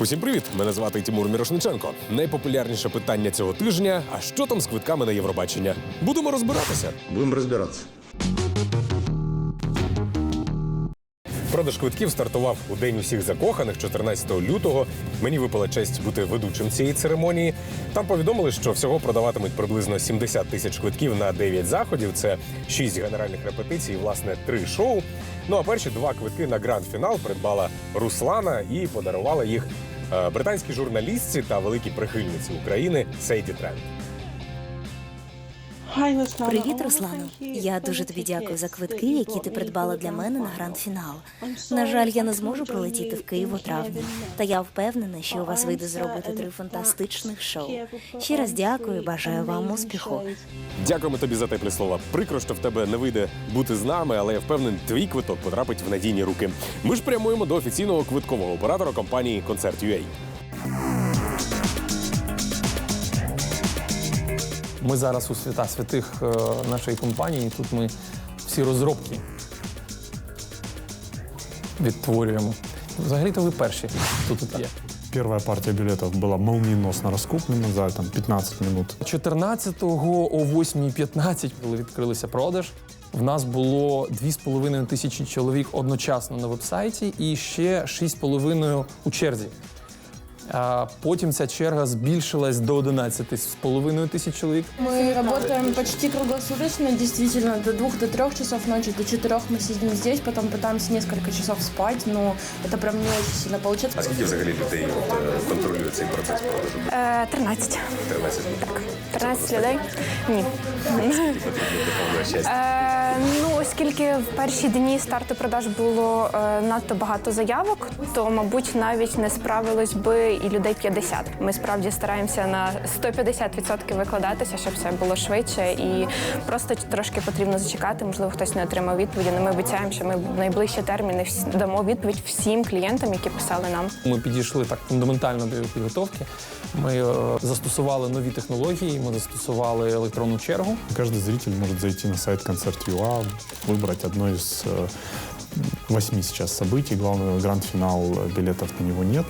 Усім привіт! Мене звати Тимур Мірошниченко. Найпопулярніше питання цього тижня: а що там з квитками на Євробачення? Будемо розбиратися. Будем разбираться. Продаж квитків стартував у день усіх закоханих, 14 лютого. Мені випала честь бути ведучим цієї церемонії. Там повідомили, що всього продаватимуть приблизно 70 тисяч квитків на 9 заходів. Це 6 генеральних репетицій, власне, 3 шоу. Ну а перші два квитки на гранд-фінал придбала Руслана і подарувала їх е, британській журналістці та великій прихильниці України Сейді Тренд. Привіт, Руслано. Я дуже тобі дякую за квитки, які ти придбала для мене на гранд-фінал. На жаль, я не зможу прилетіти в Київ у травні. Та я впевнена, що у вас вийде зробити три фантастичних шоу. Ще раз дякую, бажаю вам успіху. Дякуємо тобі за теплі слова. Прикро, що в тебе не вийде бути з нами, але я впевнений, твій квиток потрапить в надійні руки. Ми ж прямуємо до офіційного квиткового оператора компанії Концерт.UA. Ми зараз у свята святих е, нашої компанії. Тут ми всі розробки відтворюємо. Взагалі-то ви перші, хто тут є. Первая партия билетов была молниеносно раскуплена за там, 15 минут. 14-го о 8.15, коли відкрилися продаж, в нас було 2,5 тисячі чоловік одночасно на вебсайті і ще 6,5 у черзі. А потім ця черга збільшилась до 11,5 тисяч чоловік. Мы работаем почти круглосуточно, действительно, до двух, до трех часов ночи, до четырех мы сидим здесь, потом пытаемся несколько часов спать, но это прям не очень сильно получается. А скільки взагалі людей от, контролює цей процес продажу? Е, 13. 13 13 людей? Ні. Е, ну, оскільки в перші дні старту продаж було е, надто багато заявок, то, мабуть, навіть не справилось би і людей 50. Ми справді стараємося на 150% викладатися, щоб все було швидше. І просто трошки потрібно зачекати. Можливо, хтось не отримав відповіді. але ми обіцяємо, що ми в найближчі терміни всі- дамо відповідь всім клієнтам, які писали нам. Ми підійшли так фундаментально до підготовки. Ми е, застосували нові технології, ми застосували електронну чергу. Каждый зритель может зайти на сайт Концерт.юа, выбрать одно из э, восьми сейчас событий. Главное, гранд-финал э, билетов на него нет.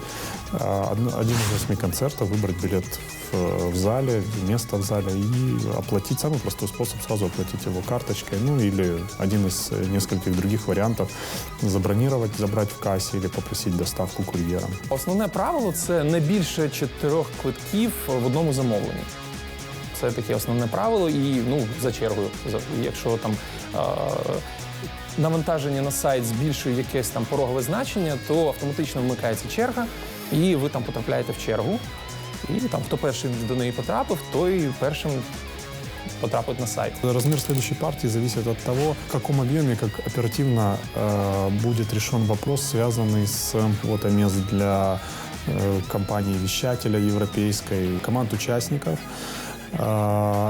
А, одно- Один из восьми концертов, выбрать билет в, в зале, место в зале и оплатить. Самый простой способ сразу оплатить его карточкой. Ну или один из э, нескольких других вариантов забронировать, забрать в кассе или попросить доставку курьером. Основне правило це не більше чотирьох квитків в одному замовленні. Це таке основне правило, і ну за чергою. За- Якщо там е, навантаження на сайт збільшує якесь там порогове значення, то автоматично вмикається черга, і ви там потрапляєте в чергу. І там хто перший до неї потрапив, той першим потрапить на сайт. Размер следующей партии зависит от того, в каком объеме, как оперативно э, будет решен вопрос, связанный с вот мест для э, компании-вещателя европейской, команд участников, э,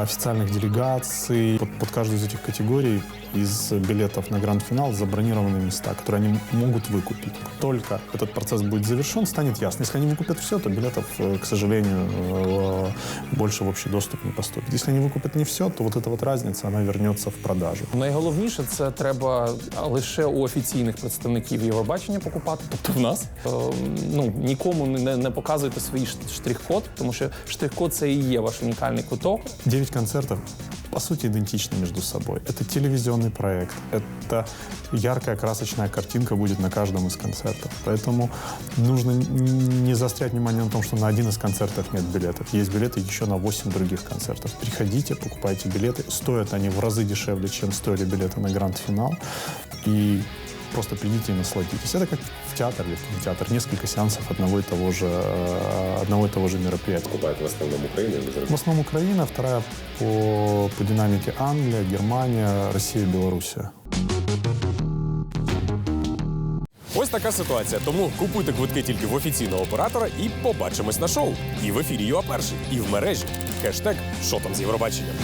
официальных делегаций. Под, под каждую из этих категорий из билетов на гранд-финал забронированы места, которые они могут выкупить. Только этот процесс будет завершен, станет ясно. Если они выкупят все, то билетов, э, к сожалению, э, больше в общий доступ не поступит. Если они выкупят не все, то вот эта вот разница, она вернется в продажу. Найголовніше це треба лише у офіційних представників Євробачення покупати, тобто в нас. Е, ну нікому не, не показуйте свій ш- штрих-код, тому що штрих-код це і є ваш унікальний квиток. Девять концертов, по сути, идентичны между собой. Это телевизионный проект, это яркая красочная картинка будет на каждом из концертов. Поэтому нужно не заострять внимание на том, что на один из концертов нет билетов. Есть билеты еще на 8 других концертов. Приходите, покупайте билеты. Стоят они в разы дешевле, чем стоили билеты на гранд-финал. И просто придите и насладитесь. Это как в театр или в кинотеатр. Несколько сеансов одного и того же, э, одного и того же мероприятия. Купають в основному Україну. В основном Украина, вторая по, по динамике Англия, Германия, Россия, Белоруссия. Ось така ситуація. Тому купуйте квитки тільки в офіційного оператора і побачимось на шоу. І в ефірі ЮА перший, і в мережі. Хештег «Що там з Євробаченням».